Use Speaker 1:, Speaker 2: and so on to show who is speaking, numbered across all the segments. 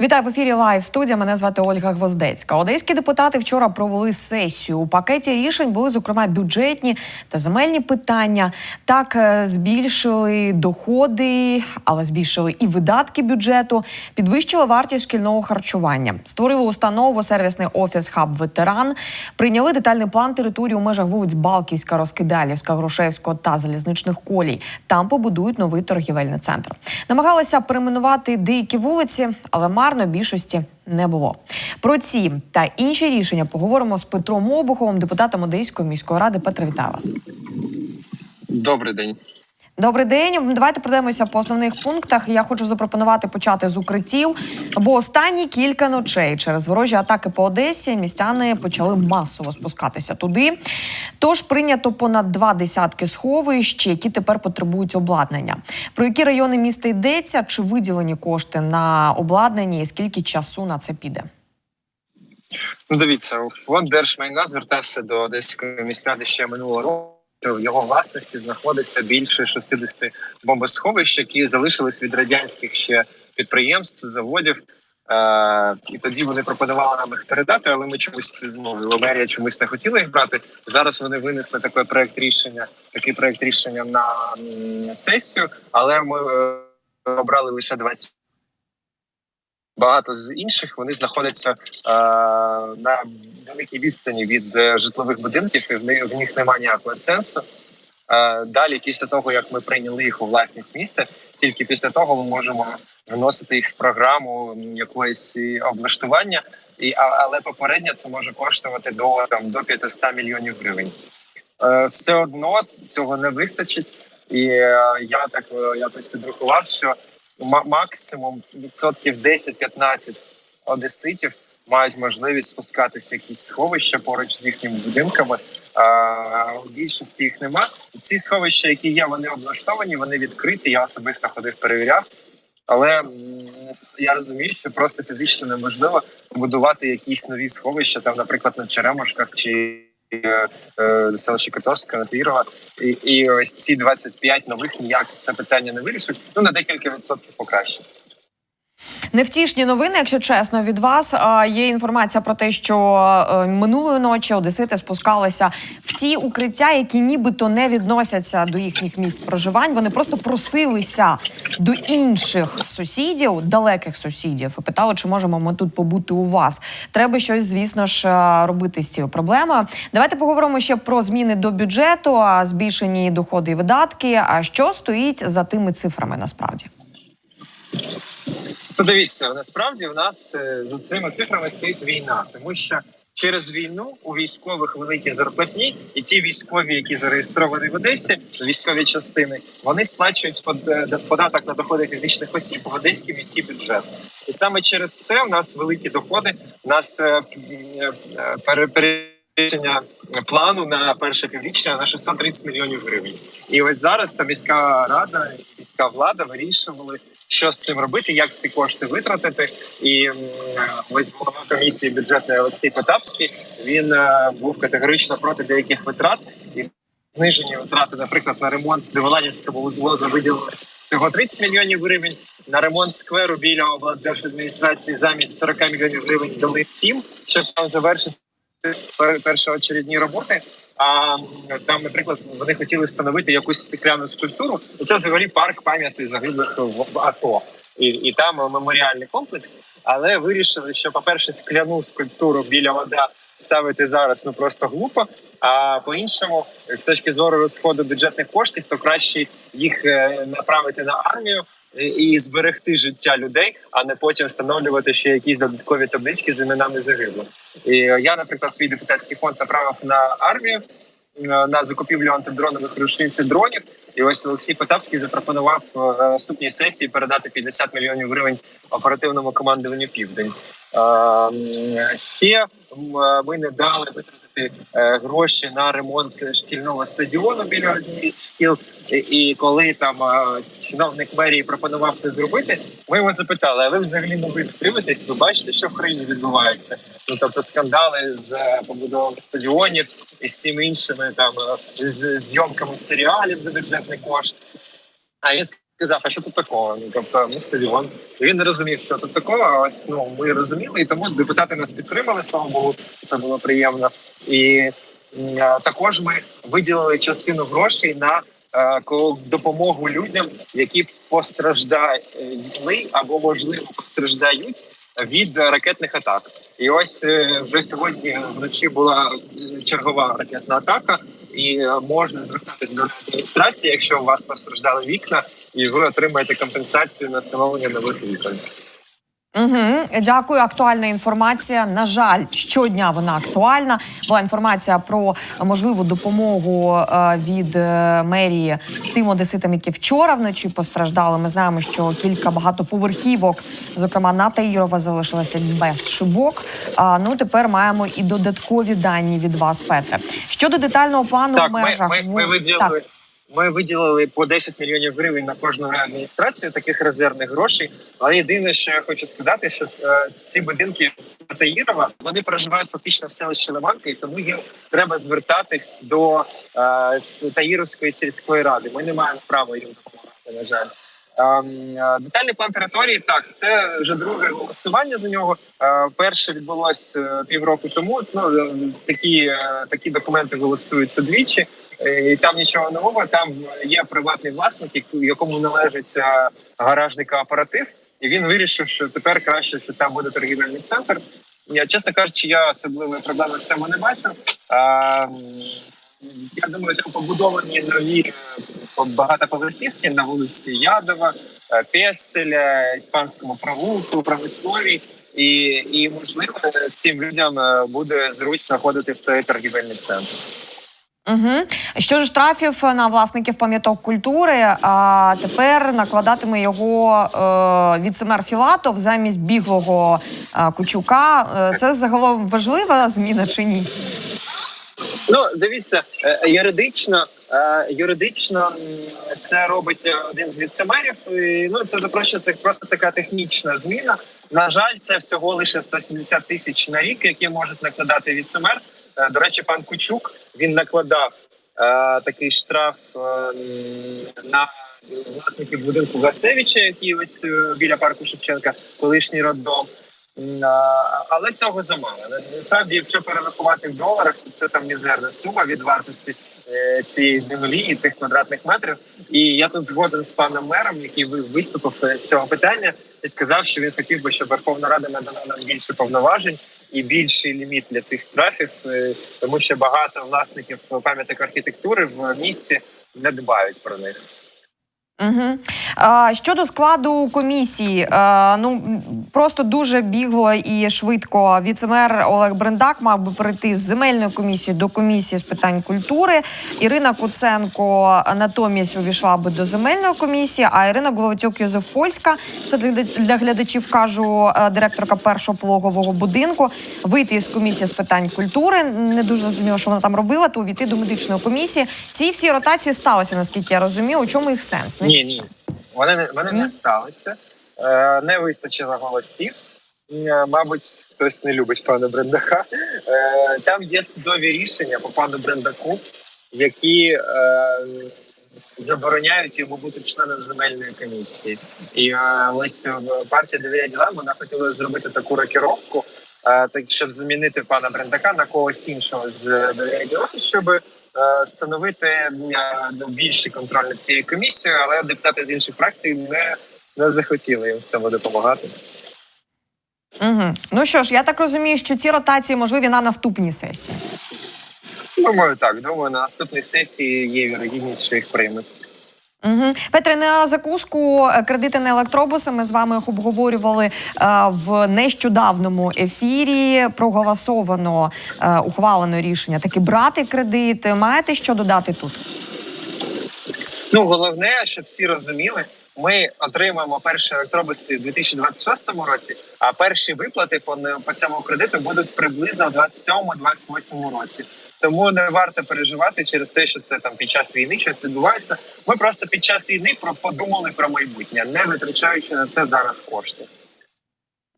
Speaker 1: Вітаю в ефірі Лайв студія. Мене звати Ольга Гвоздецька. Одеські депутати вчора провели сесію. У пакеті рішень були зокрема бюджетні та земельні питання. Так е, збільшили доходи, але збільшили і видатки бюджету, підвищили вартість шкільного харчування, створили установу сервісний офіс хаб ветеран. Прийняли детальний план території у межах вулиць Балківська, Розкидалівська, Грушевського та залізничних колій. Там побудують новий торгівельний центр. Намагалися перейменувати деякі вулиці, але марно більшості не було. Про ці та інші рішення поговоримо з Петром Обуховим, депутатом Одеської міської ради. Петро, вітаю вас.
Speaker 2: Добрий день.
Speaker 1: Добрий день. Давайте пройдемося по основних пунктах. Я хочу запропонувати почати з укриттів, бо останні кілька ночей через ворожі атаки по Одесі містяни почали масово спускатися туди. Тож прийнято понад два десятки сховищ, які тепер потребують обладнання. Про які райони міста йдеться, чи виділені кошти на обладнання, і скільки часу на це піде?
Speaker 2: Ну, дивіться, фонд держмайна звертався до Одеської міськради ще минулого року. В його власності знаходиться більше 60 бомбосховищ, які залишились від радянських ще підприємств, заводів. Е, і тоді вони пропонували нам їх передати, але ми чомусь ну, мерія чомусь не хотіла їх брати. Зараз вони винесли такий проект рішення, такий проект рішення на сесію, але ми е, обрали лише 20 Багато з інших вони знаходяться е, на великій відстані від е, житлових будинків, і в них, в них немає ніякого сенсу. Е, далі, після того як ми прийняли їх у власність міста, тільки після того ми можемо вносити їх в програму якоїсь облаштування, і але попередньо це може коштувати до там до 500 мільйонів гривень. Е, все одно цього не вистачить, і е, я так е, якось підрахував, що максимум відсотків 10-15 одеситів мають можливість спускатися в якісь сховища поруч з їхніми будинками. А, у більшості їх нема. Ці сховища, які є, вони облаштовані, вони відкриті. Я особисто ходив, перевіряв. Але я розумію, що просто фізично неможливо будувати якісь нові сховища, там, наприклад, на Черемошках чи селищі Котовська, Натвірова. І, і ось ці 25 нових ніяк це питання не вирішить. Ну на декілька відсотків покраще.
Speaker 1: Невтішні новини, якщо чесно, від вас є інформація про те, що е, минулої ночі одесити спускалися в ті укриття, які нібито не відносяться до їхніх місць проживань. Вони просто просилися до інших сусідів, далеких сусідів, і питали, чи можемо ми тут побути у вас. Треба щось, звісно ж, е, робити з цією проблемою. Давайте поговоримо ще про зміни до бюджету, а збільшені доходи і видатки. А що стоїть за тими цифрами насправді?
Speaker 2: Ну, дивіться, насправді в нас е, за цими цифрами стоїть війна, тому що через війну у військових великі зарплатні, і ті військові, які зареєстровані в Одесі, військові частини, вони сплачують е, податок на доходи фізичних осіб в одеський міський бюджет. І саме через це в нас великі доходи. У нас е, пере- плану на перше півріччя на 630 мільйонів гривень. І ось зараз та міська рада, міська влада вирішували що з цим робити, як ці кошти витратити. І ось голова комісії бюджетної Олексій Потапський він е, був категорично проти деяких витрат і знижені витрати, наприклад, на ремонт Деволанівського вузлозу виділили всього 30 мільйонів гривень. На ремонт скверу біля облдержадміністрації замість 40 мільйонів гривень дали 7, щоб там завершити пер- першоочередні роботи. А там, наприклад, вони хотіли встановити якусь стекляну скульптуру. І це взагалі парк пам'яті загиблих в АТО. І, і там меморіальний комплекс. Але вирішили, що, по-перше, скляну скульптуру біля вода ставити зараз ну просто глупо. А по-іншому, з точки зору розходу бюджетних коштів, то краще їх е, направити на армію і- і зберегти життя людей, а не потім встановлювати ще якісь додаткові таблички з іменами загиблих. І е, я, наприклад, свій депутатський фонд направив на армію е, на закупівлю антидронових рушниць дронів. І ось Олексій Потапський запропонував е, наступній сесії передати 50 мільйонів гривень оперативному командуванню Південь. Е, Ще е, ми не дали витратити е, гроші на ремонт шкільного стадіону біля однієї шкіл. І, коли там чиновник мерії пропонував це зробити, ми його запитали: а ви взагалі новин дивитесь? Ви бачите, що в країні відбувається? Ну тобто скандали з е, побудовою стадіонів і всіми іншими там е, з зйомками серіалів за бюджетний кошт. А він сказав, а що тут такого? Ну тобто, ну стадіон. Він не розумів, що тут такого. А ось ну ми розуміли, і тому депутати нас підтримали. Слава Богу, це було приємно. І також ми виділили частину грошей на допомогу людям, які постраждали або можливо постраждають від е, ракетних атак. І ось е, вже сьогодні вночі була е, чергова ракетна атака, і е, можна звертатись до адміністрації, якщо у вас постраждали вікна, і ви отримаєте компенсацію на встановлення нових вікон.
Speaker 1: Угу, дякую. Актуальна інформація. На жаль, щодня вона актуальна. Була інформація про можливу допомогу е, від е, мерії тим одеситам, які вчора вночі постраждали. Ми знаємо, що кілька багатоповерхівок, зокрема на Таїрова, залишилися без шибок. Ну тепер маємо і додаткові дані від вас, Петре. Щодо детального плану
Speaker 2: Так,
Speaker 1: в межах
Speaker 2: ми, ми
Speaker 1: в-
Speaker 2: виділили.
Speaker 1: Так.
Speaker 2: Ми виділили по 10 мільйонів гривень на кожну адміністрацію таких резервних грошей. Але єдине, що я хочу сказати, що е, ці будинки з Таїрова вони проживають фактично в селищі Лиманка, і тому їм треба звертатись до е, Таїровської сільської ради. Ми не маємо права їм допомагати. На жаль. Ем, е, Детальний план території так, це вже друге голосування за нього. Е, Перше відбулось е, півроку тому. Ну такі, такі документи голосуються двічі. Е, І там нічого нового. Там є приватний власник, якому належить е, гаражний кооператив, і він вирішив, що тепер краще, що там буде торгівельний центр. Я чесно кажучи, я особливої проблеми в цьому не бачу. А, я думаю, там побудовані нові е, багатоповерхівки на вулиці Ядова, е, Пестеля, іспанському провулку, промисловій. І, і можливо цим людям е, буде зручно ходити в той торгівельний центр.
Speaker 1: Угу. Що ж штрафів на власників пам'яток культури, а тепер накладатиме його е, віцемер Філатов замість біглого е, Кучука. Е, це загалом важлива зміна чи ні?
Speaker 2: Ну, дивіться, е, юридично, е, юридично це робить е, один з віцемерів. Ну, це просто, просто така технічна зміна. На жаль, це всього лише 170 тисяч на рік, які можуть накладати віцемер. Е, До речі, пан Кучук він накладав е, такий штраф е, на власників будинку Гасевича, який ось е, біля парку Шевченка, колишній роддом. Але цього замало. На- Насправді, якщо перерахувати в доларах, то це там мізерна сума від вартості цієї землі і тих квадратних метрів. І я тут згоден з паном мером, який ви- виступив з цього питання, і сказав, що він хотів би, щоб Верховна Рада надала нам більше повноважень і більший ліміт для цих штрафів, е, тому що багато власників пам'яток архітектури в місті не дбають про них.
Speaker 1: Угу. А, щодо складу комісії, а, ну просто дуже бігло і швидко. Віцемер Олег Брендак мав би перейти з земельної комісії до комісії з питань культури. Ірина Куценко натомість увійшла би до земельної комісії. А Ірина Головатюк Йозеф Польська, це для, для глядачів кажу, е, директорка першого пологового будинку, вийти з комісії з питань культури. Не дуже зрозуміло, що вона там робила, то увійти до медичної комісії. Ці всі ротації сталися, наскільки я розумію. У чому їх сенс?
Speaker 2: Ні, ні. Вони не вони
Speaker 1: Ні?
Speaker 2: не сталися. Е, не вистачило голосів. Е, Мабуть, хтось не любить пана Брендака. Е, там є судові рішення по пану Брендаку, які е, забороняють йому бути членом земельної комісії. І е, ось партія довіряє ділам вона хотіла зробити таку рокіровку, е, так щоб замінити пана Брендака на когось іншого з довіряє ділам, щоб е, встановити е, більший контроль над цією комісією, але депутати з інших фракцій не, не захотіли їм в цьому допомагати.
Speaker 1: Угу. Ну що ж, я так розумію, що ці ротації можливі на наступній сесії.
Speaker 2: Думаю, так. Думаю, на наступній сесії є вірогідність, що їх приймуть.
Speaker 1: Угу. Петре, на закуску е, кредити на електробуси. Ми з вами їх обговорювали е, в нещодавному ефірі. Проголосовано е, ухвалено рішення таки брати кредит. Маєте що додати тут?
Speaker 2: Ну головне, щоб всі розуміли, ми отримаємо перші електробуси у 2026 році, а перші виплати по, по цьому кредиту будуть приблизно в 27-28 році. Тому не варто переживати через те, що це там під час війни щось відбувається. Ми просто під час війни про подумали про майбутнє, не витрачаючи на це зараз кошти.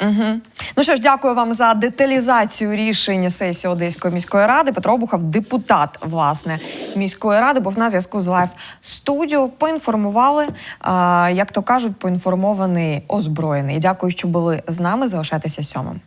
Speaker 1: Угу. Ну що ж, дякую вам за деталізацію рішень сесії Одеської міської ради. Петро Обухов, депутат власне міської ради, був на зв'язку з лайв студіо. Поінформували, а, як то кажуть, поінформований озброєний. Дякую, що були з нами. Залишайтеся сьомим.